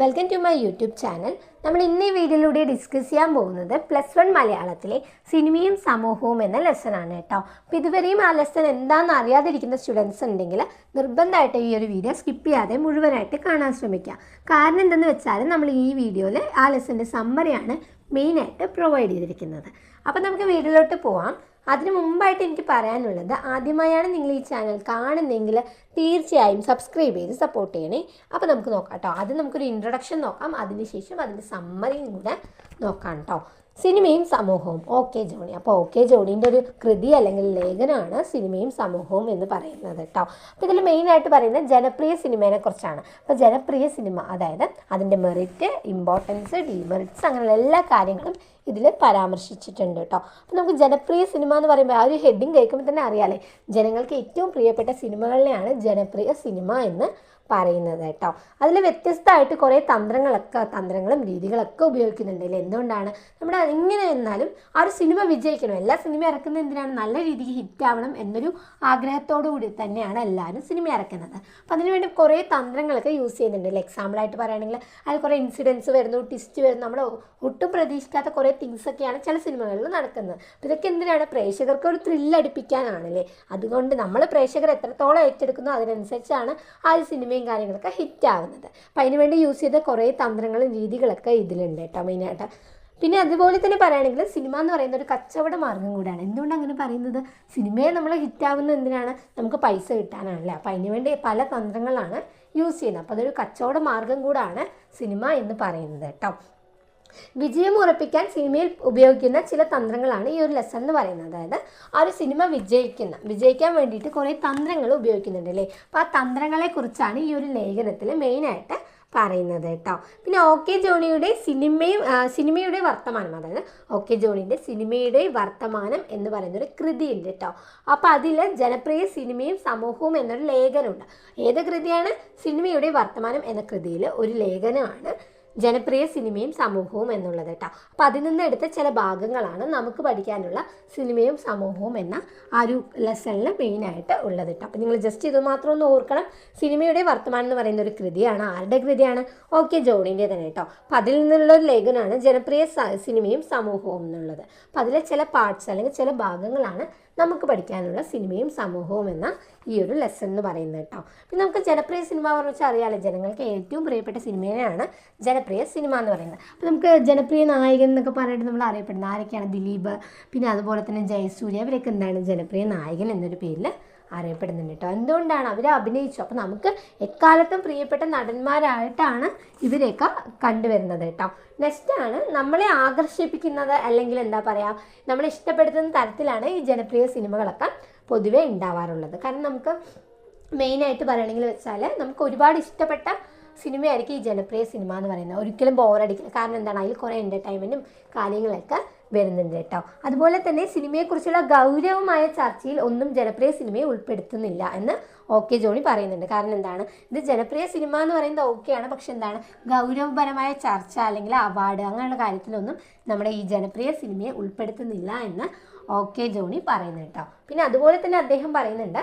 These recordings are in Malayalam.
Welcome to my YouTube channel. നമ്മൾ ഇന്ന് ഈ വീഡിയോയിലൂടെ ഡിസ്കസ് ചെയ്യാൻ പോകുന്നത് പ്ലസ് വൺ മലയാളത്തിലെ സിനിമയും സമൂഹവും എന്ന ലെസൺ ആണ് കേട്ടോ. അപ്പോൾ ഇതുവരെയും ആ ലെസൺ എന്താണെന്ന് അറിയാതിരിക്കുന്ന സ്റ്റുഡൻസ് ഉണ്ടെങ്കിൽ നിർബന്ധമായിട്ട് ഈ ഒരു വീഡിയോ സ്കിപ്പ് ചെയ്യാതെ മുഴുവനായിട്ട് കാണാൻ ശ്രമിക്കുക. കാരണം എന്തെന്ന് വെച്ചാൽ നമ്മൾ ഈ വീഡിയോയിൽ ആ ലെസന്റെ സമ്മറിയാണ് മെയിനായിട്ട് പ്രൊവൈഡ് ചെയ്തിരിക്കുന്നത്. അപ്പോൾ നമുക്ക് വീഡിയോയിലോട്ട് പോവാം. അതിന് മുമ്പായിട്ട് എനിക്ക് പറയാനുള്ളത് ആദ്യമായാണ് നിങ്ങൾ ഈ ചാനൽ കാണുന്നതെങ്കിൽ തീർച്ചയായും സബ്സ്ക്രൈബ് ചെയ്ത് സപ്പോർട്ട് ചെയ്യണേ. അപ്പോൾ നമുക്ക് നോക്കാം കേട്ടോ. ആദ്യം നമുക്കൊരു ഇൻട്രൊഡക്ഷൻ നോക്കാം. അതിനുശേഷം അതിന്റെ സമ്മറിയും കൂടെ നോക്കാം കേട്ടോ. സിനിമയും സമൂഹവും. ഓക്കെ ജോണി. അപ്പോൾ ഓക്കെ ജോണീന്റെ ഒരു കൃതി അല്ലെങ്കിൽ ലേഖനമാണ് സിനിമയും സമൂഹവും എന്ന് പറയുന്നത് കേട്ടോ. അപ്പോൾ ഇതിൽ മെയിനായിട്ട് പറയുന്നത് ജനപ്രിയ സിനിമയെ കുറിച്ചാണ്. അപ്പോൾ ജനപ്രിയ സിനിമ അതായത് അതിന്റെ മെറിറ്റ് ഇമ്പോർട്ടൻസ് ഡിമെറിറ്റ്സ് അങ്ങനെയുള്ള എല്ലാ കാര്യങ്ങളും ഇതിൽ പരാമർശിച്ചിട്ടുണ്ട് കേട്ടോ. അപ്പോൾ നമുക്ക് ജനപ്രിയ സിനിമ എന്ന് പറയുമ്പോൾ ആ ഒരു ഹെഡിങ് കേൾക്കുമ്പോൾ തന്നെ അറിയാലേ ജനങ്ങൾക്ക് ഏറ്റവും പ്രിയപ്പെട്ട സിനിമകളിലെയാണ് ജനപ്രിയ സിനിമ എന്ന് പറയുന്നത് കേട്ടോ അതിൽ വ്യത്യസ്തമായിട്ട് കുറേ തന്ത്രങ്ങളൊക്കെ തന്ത്രങ്ങളും രീതികളൊക്കെ ഉപയോഗിക്കുന്നുണ്ട് അല്ലേ? എന്തുകൊണ്ടാണ്? നമ്മുടെ എങ്ങനെ എന്നാലും ആ ഒരു സിനിമ വിജയിക്കണം. എല്ലാ സിനിമ ഇറക്കുന്നത് എന്തിനാണ്? നല്ല രീതിക്ക് ഹിറ്റാവണം എന്നൊരു ആഗ്രഹത്തോടു കൂടി തന്നെയാണ് എല്ലാവരും സിനിമ ഇറക്കുന്നത്. അപ്പം അതിനുവേണ്ടി കുറേ തന്ത്രങ്ങളൊക്കെ യൂസ് ചെയ്യുന്നുണ്ട് അല്ലേ? എക്സാമ്പിളായിട്ട് പറയുകയാണെങ്കിൽ അതിൽ കുറേ ഇൻസിഡൻസ് വരുന്നു ട്വിസ്റ്റ് വരുന്നു. നമ്മൾ ഒട്ടും പ്രതീക്ഷിക്കാത്ത കുറേ തിങ്സ് ഒക്കെയാണ് ചില സിനിമകളിൽ നടക്കുന്നത്. അപ്പോൾ ഇതൊക്കെ എന്തിനാണ്? പ്രേക്ഷകർക്ക് ഒരു ത്രില്ലടിപ്പിക്കാനാണല്ലേ അതുകൊണ്ട് നമ്മൾ പ്രേക്ഷകർ എത്രത്തോളം ഏറ്റെടുക്കുന്നു അതിനനുസരിച്ചാണ് ആ ഒരു സിനിമയും കാര്യങ്ങളൊക്കെ ഹിറ്റ് ആവുന്നത്. അപ്പം അതിനുവേണ്ടി യൂസ് ചെയ്ത കുറേ തന്ത്രങ്ങളും രീതികളൊക്കെ ഇതിലുണ്ട് കേട്ടോ മെയിനായിട്ട്. പിന്നെ അതുപോലെ തന്നെ പറയുകയാണെങ്കിൽ സിനിമ എന്ന് പറയുന്ന ഒരു കച്ചവട മാർഗം കൂടിയാണ്. എന്തുകൊണ്ട് അങ്ങനെ പറയുന്നത്? സിനിമയെ നമ്മൾ ഹിറ്റാവുന്ന എന്തിനാണ്? നമുക്ക് പൈസ കിട്ടാനാണല്ലേ. അപ്പം അതിനുവേണ്ടി പല തന്ത്രങ്ങളാണ് യൂസ് ചെയ്യുന്നത്. അപ്പോൾ അതൊരു കച്ചവട മാർഗം കൂടാണ് സിനിമ എന്ന് പറയുന്നത് കേട്ടോ. വിജയം ഉറപ്പിക്കാൻ സിനിമയിൽ ഉപയോഗിക്കുന്ന ചില തന്ത്രങ്ങളാണ് ഈ ഒരു ലെസൺ എന്ന് പറയുന്നത്. അതായത് ആ ഒരു സിനിമ വിജയിക്കുന്ന വിജയിക്കാൻ വേണ്ടിയിട്ട് കുറേ തന്ത്രങ്ങൾ ഉപയോഗിക്കുന്നുണ്ട് അല്ലേ? അപ്പോൾ ആ തന്ത്രങ്ങളെക്കുറിച്ചാണ് ഈ ഒരു ലേഖനത്തിൽ മെയിനായിട്ട് പറയുന്നത് കേട്ടോ. പിന്നെ ഓക്കെ ജോണിയുടെ സിനിമയും സിനിമയുടെ വർത്തമാനം അതായത് ഓക്കെ ജോണിന്റെ സിനിമയുടെ വർത്തമാനം എന്ന് പറയുന്ന ഒരു കൃതിയുണ്ട് കേട്ടോ. അപ്പോൾ അതിൽ ജനപ്രിയ സിനിമയും സമൂഹവും എന്നൊരു ലേഖനമുണ്ട്. ഏത് കൃതിയാണ്? സിനിമയുടെ വർത്തമാനം എന്ന കൃതിയിൽ ഒരു ലേഖനമാണ് ജനപ്രിയ സിനിമയും സമൂഹവും എന്നുള്ളത് കേട്ടോ. അപ്പോൾ അതിൽ നിന്ന് എടുത്ത ചില ഭാഗങ്ങളാണ് നമുക്ക് പഠിക്കാനുള്ള സിനിമയും സമൂഹവും എന്ന ആ ഒരു ലെസണിൽ മെയിനായിട്ട് ഉള്ളത് കേട്ടോ. അപ്പോൾ നിങ്ങൾ ജസ്റ്റ് ഇത് മാത്രം ഒന്ന് ഓർക്കണം. സിനിമയുടെ വർത്തമാനം എന്ന് പറയുന്ന ഒരു കൃതിയാണ്. ആരുടെ കൃതിയാണ്? ഓക്കെ ജോണിന്റെ തന്നെ കേട്ടോ. അപ്പോൾ അതിൽ നിന്നുള്ള ഒരു ലേഖനമാണ് ജനപ്രിയ സിനിമയും സമൂഹവും എന്നുള്ളത്. അപ്പോൾ അതിലെ ചില പാർട്സ് അല്ലെങ്കിൽ ചില ഭാഗങ്ങളാണ് നമുക്ക് പഠിക്കാനുള്ള സിനിമയും സമൂഹവും എന്ന ഈ ഒരു ലെസൺ എന്ന് പറയുന്നത് കേട്ടോ. പിന്നെ നമുക്ക് ജനപ്രിയ സിനിമ എന്ന് അറിയാലോ. ജനങ്ങൾക്ക് ഏറ്റവും പ്രിയപ്പെട്ട സിനിമയാണ് ജനപ്രിയ സിനിമ എന്ന് പറയുന്നത്. അപ്പോൾ നമുക്ക് ജനപ്രിയ നായകൻ എന്നൊക്കെ പറഞ്ഞിട്ട് നമ്മൾ അറിയപ്പെടുന്നത് ആരൊക്കെയാണ്? ദിലീപ് പിന്നെ അതുപോലെ തന്നെ ജയസൂര്യ അവരൊക്കെ എന്താണ് ജനപ്രിയ നായകൻ എന്നൊരു പേരിൽ അറിയപ്പെടുന്നുണ്ട് കേട്ടോ. എന്തുകൊണ്ടാണ് അവർ അഭിനയിച്ചു? അപ്പോൾ നമുക്ക് എക്കാലത്തും പ്രിയപ്പെട്ട നടന്മാരായിട്ടാണ് ഇവരെയൊക്കെ കണ്ടുവരുന്നത് കേട്ടോ. നെക്സ്റ്റ് ആണ് നമ്മളെ ആകർഷിപ്പിക്കുന്നത് അല്ലെങ്കിൽ എന്താ പറയുക നമ്മളെ ഇഷ്ടപ്പെടുത്തുന്ന തരത്തിലാണ് ഈ ജനപ്രിയ സിനിമകളൊക്കെ പൊതുവേ ഉണ്ടാവാറുള്ളത്. കാരണം നമുക്ക് മെയിനായിട്ട് പറയുകയാണെങ്കിൽ വെച്ചാൽ നമുക്ക് ഒരുപാട് ഇഷ്ടപ്പെട്ട സിനിമയായിരിക്കും ഈ ജനപ്രിയ സിനിമ എന്ന് പറയുന്നത്. ഒരിക്കലും ബോറടിക്കില്ല കാരണം എന്താണ്? അതിൽ കുറേ എന്റർടൈൻമെന്റും കാര്യങ്ങളൊക്കെ വരുന്നുണ്ട് കേട്ടോ. അതുപോലെ തന്നെ സിനിമയെക്കുറിച്ചുള്ള ഗൗരവമായ ചർച്ചയിൽ ഒന്നും ജനപ്രിയ സിനിമയെ ഉൾപ്പെടുത്തുന്നില്ല എന്ന് ഓക്കെ ജോണി പറയുന്നുണ്ട്. കാരണം എന്താണ്? ഇത് ജനപ്രിയ സിനിമ എന്ന് പറയുന്നത് ഓക്കെയാണ് പക്ഷെ എന്താണ്? ഗൗരവപരമായ ചർച്ച അല്ലെങ്കിൽ അവാർഡ് അങ്ങനെയുള്ള കാര്യത്തിലൊന്നും നമ്മുടെ ഈ ജനപ്രിയ സിനിമയെ ഉൾപ്പെടുത്തുന്നില്ല എന്ന് ഓക്കെ ജോണി പറയുന്നുണ്ട് കേട്ടോ. പിന്നെ അതുപോലെ തന്നെ അദ്ദേഹം പറയുന്നുണ്ട്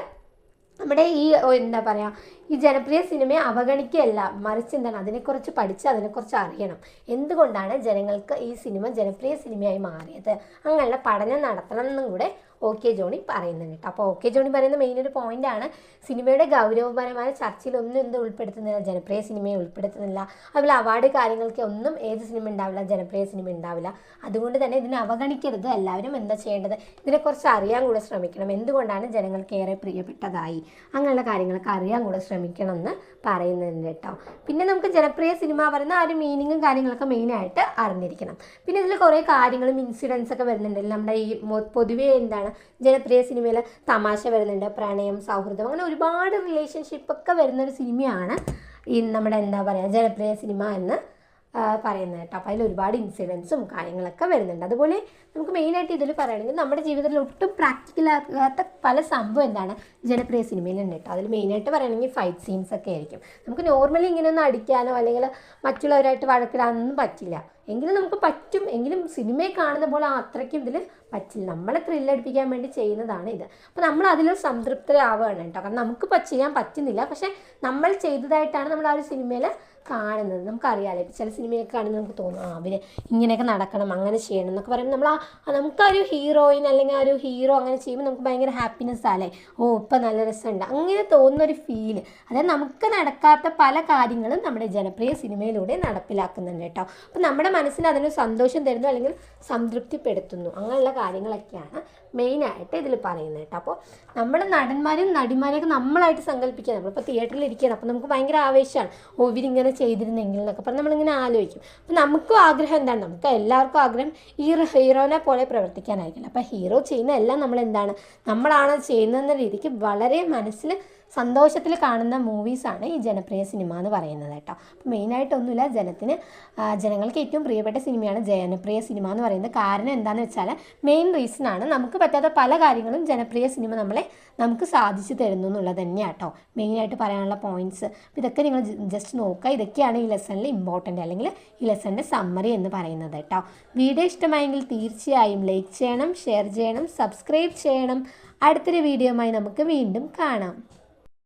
നമ്മുടെ ഈ എന്താ പറയുക ഈ ജനപ്രിയ സിനിമയെ അവഗണിക്കുകയല്ല മറിച്ച് എന്താണ് അതിനെക്കുറിച്ച് പഠിച്ച് അതിനെക്കുറിച്ച് അറിയണം. എന്തുകൊണ്ടാണ് ജനങ്ങൾക്ക് ഈ സിനിമ ജനപ്രിയ സിനിമയായി മാറിയത്? അങ്ങനെയുള്ള പഠനം നടത്തണം എന്നും കൂടെ ഓക്കെ ജോണി പറയുന്നുണ്ട് കേട്ടോ. അപ്പോൾ ഓക്കെ ജോണി പറയുന്ന മെയിൻ ഒരു പോയിന്റ് ആണ്. സിനിമയുടെ ഗൗരവപരമായ ചർച്ചയിലൊന്നും എന്ത് ഉൾപ്പെടുത്തുന്നില്ല. ജനപ്രിയ സിനിമയെ ഉൾപ്പെടുത്തുന്നില്ല. അതുപോലെ അവാർഡ് കാര്യങ്ങൾക്ക് ഒന്നും ഏത് സിനിമ ഉണ്ടാവില്ല. ജനപ്രിയ സിനിമ ഉണ്ടാവില്ല. അതുകൊണ്ട് തന്നെ ഇതിനെ അവഗണിക്കരുത്. എല്ലാവരും എന്താ ചെയ്യേണ്ടത്? ഇതിനെക്കുറിച്ച് അറിയാൻ കൂടെ ശ്രമിക്കണം. എന്തുകൊണ്ടാണ് ജനങ്ങൾക്ക് ഏറെ പ്രിയപ്പെട്ടതായി? അങ്ങനെയുള്ള കാര്യങ്ങളൊക്കെ അറിയാൻ കൂടെ ശ്രമിക്കണം എന്ന് പറയുന്നുണ്ട് കേട്ടോ. പിന്നെ നമുക്ക് ജനപ്രിയ സിനിമ പറയുന്ന ആ ഒരു മീനിങ്ങും കാര്യങ്ങളൊക്കെ മെയിനായിട്ട് അറിഞ്ഞിരിക്കണം. പിന്നെ ഇതിൽ കുറേ കാര്യങ്ങളും ഇൻസിഡൻസ് ഒക്കെ വരുന്നുണ്ടല്ലോ. നമ്മുടെ ഈ പൊതുവേ എന്താണ് ജനപ്രിയ സിനിമയിൽ തമാശ വരുന്നുണ്ട്. പ്രണയം സൗഹൃദം അങ്ങനെ ഒരുപാട് റിലേഷൻഷിപ്പൊക്കെ വരുന്നൊരു സിനിമയാണ് ഈ നമ്മുടെ എന്താ പറയുക ജനപ്രിയ സിനിമ എന്ന് പറയുന്നത് കേട്ടോ. അപ്പോൾ അതിൽ ഒരുപാട് ഇൻസിഡൻസും കാര്യങ്ങളൊക്കെ വരുന്നുണ്ട്. അതുപോലെ നമുക്ക് മെയിനായിട്ട് ഇതിൽ പറയുകയാണെങ്കിൽ നമ്മുടെ ജീവിതത്തിൽ ഒട്ടും പ്രാക്ടിക്കൽ ആകാത്ത പല സംഭവം എന്താണ്? ജനപ്രിയ സിനിമയിലുണ്ട് കേട്ടോ. അതിൽ മെയിനായിട്ട് പറയുകയാണെങ്കിൽ ഫൈറ്റ് സീൻസ് ഒക്കെ ആയിരിക്കും. നമുക്ക് നോർമലി ഇങ്ങനെയൊന്നും അടിക്കാനോ അല്ലെങ്കിൽ മറ്റുള്ളവരായിട്ട് വഴക്കിടാനൊന്നും പറ്റില്ല. എങ്കിലും നമുക്ക് പറ്റും. എങ്കിലും സിനിമയെ കാണുന്ന പോലെ അത്രയ്ക്കും ഇതിൽ പറ്റില്ല. നമ്മളെ ത്രില്ലടിപ്പിക്കാൻ വേണ്ടി ചെയ്യുന്നതാണ് ഇത്. അപ്പോൾ നമ്മൾ അതിൽ സംതൃപ്തരാവുകയാണ് കേട്ടോ. കാരണം നമുക്ക് ചെയ്യാൻ പറ്റുന്നില്ല. പക്ഷേ നമ്മൾ ചെയ്തതായിട്ടാണ് നമ്മൾ ആ ഒരു സിനിമയിൽ കാണുന്നത് നമുക്കറിയാലോ. ചില സിനിമയൊക്കെ കാണുമ്പോൾ നമുക്ക് തോന്നും ആ അവർ ഇങ്ങനെയൊക്കെ നടക്കണം അങ്ങനെ ചെയ്യണം എന്നൊക്കെ പറയുമ്പോൾ നമ്മൾ ആ നമുക്ക് ഒരു ഹീറോയിൻ അല്ലെങ്കിൽ ആ ഒരു ഹീറോ അങ്ങനെ ചെയ്യുമ്പോൾ നമുക്ക് ഭയങ്കര ഹാപ്പിനെസ് ആല്ലേ ഓ ഇപ്പം നല്ല രസമുണ്ട്. അങ്ങനെ തോന്നുന്ന ഒരു ഫീൽ അതായത് നമുക്ക് നടക്കാത്ത പല കാര്യങ്ങളും നമ്മുടെ ജനപ്രിയ സിനിമയിലൂടെ നടപ്പിലാക്കുന്നുണ്ട് കേട്ടോ. അപ്പം നമ്മുടെ മനസ്സിന് അതിനൊരു സന്തോഷം തരുന്നു അല്ലെങ്കിൽ സംതൃപ്തിപ്പെടുത്തുന്നു. അങ്ങനെയുള്ള കാര്യങ്ങളൊക്കെയാണ് മെയിനായിട്ട് ഇതിൽ പറയുന്നത് കേട്ടോ. അപ്പോൾ നമ്മുടെ നടന്മാരും നടിമാരെയൊക്കെ നമ്മളായിട്ട് സങ്കല്പിക്കുക നമ്മളിപ്പോൾ തിയേറ്ററിൽ ഇരിക്കുകയാണ്. അപ്പോൾ നമുക്ക് ഭയങ്കര ആവേശമാണ്. ഓ ഇവരിങ്ങനെ ചെയ്തിരുന്നെങ്കിൽ എന്നൊക്കെ പറഞ്ഞ് നമ്മളിങ്ങനെ ആലോചിക്കും. അപ്പം നമുക്കും ആഗ്രഹം എന്താണ്? നമുക്ക് എല്ലാവർക്കും ആഗ്രഹം ഈ ഹീറോനെ പോലെ പ്രവർത്തിക്കാനായിരിക്കില്ല അപ്പം ഹീറോ ചെയ്യുന്ന എല്ലാം നമ്മൾ എന്താണ് നമ്മളാണ് ചെയ്യുന്നതെന്ന രീതിക്ക് വളരെ മനസ്സിൽ സന്തോഷത്തിൽ കാണുന്ന മൂവീസാണ് ഈ ജനപ്രിയ സിനിമ എന്ന് പറയുന്നത് കേട്ടോ. അപ്പോൾ മെയിനായിട്ടൊന്നുമില്ല ജനത്തിന് ജനങ്ങൾക്ക് ഏറ്റവും പ്രിയപ്പെട്ട സിനിമയാണ് ജനപ്രിയ സിനിമ എന്ന് പറയുന്നത്. കാരണം എന്താണെന്ന് വെച്ചാൽ മെയിൻ റീസൺ ആണ് നമുക്ക് പറ്റാത്ത പല കാര്യങ്ങളും ജനപ്രിയ സിനിമ നമ്മളെ നമുക്ക് സാധിച്ചു തരുന്നു എന്നുള്ളത് തന്നെയാണ് കേട്ടോ. മെയിനായിട്ട് പറയാനുള്ള പോയിന്റ്സ്. ഇതൊക്കെ നിങ്ങൾ ജസ്റ്റ് നോക്കുക. ഇതൊക്കെയാണ് ഈ ലെസണിൽ ഇമ്പോർട്ടന്റ് അല്ലെങ്കിൽ ഈ ലെസണിന്റെ സമ്മറി എന്ന് പറയുന്നത് കേട്ടോ. വീഡിയോ ഇഷ്ടമായെങ്കിൽ തീർച്ചയായും ലൈക്ക് ചെയ്യണം ഷെയർ ചെയ്യണം സബ്സ്ക്രൈബ് ചെയ്യണം. അടുത്തൊരു വീഡിയോയുമായി നമുക്ക് വീണ്ടും കാണാം.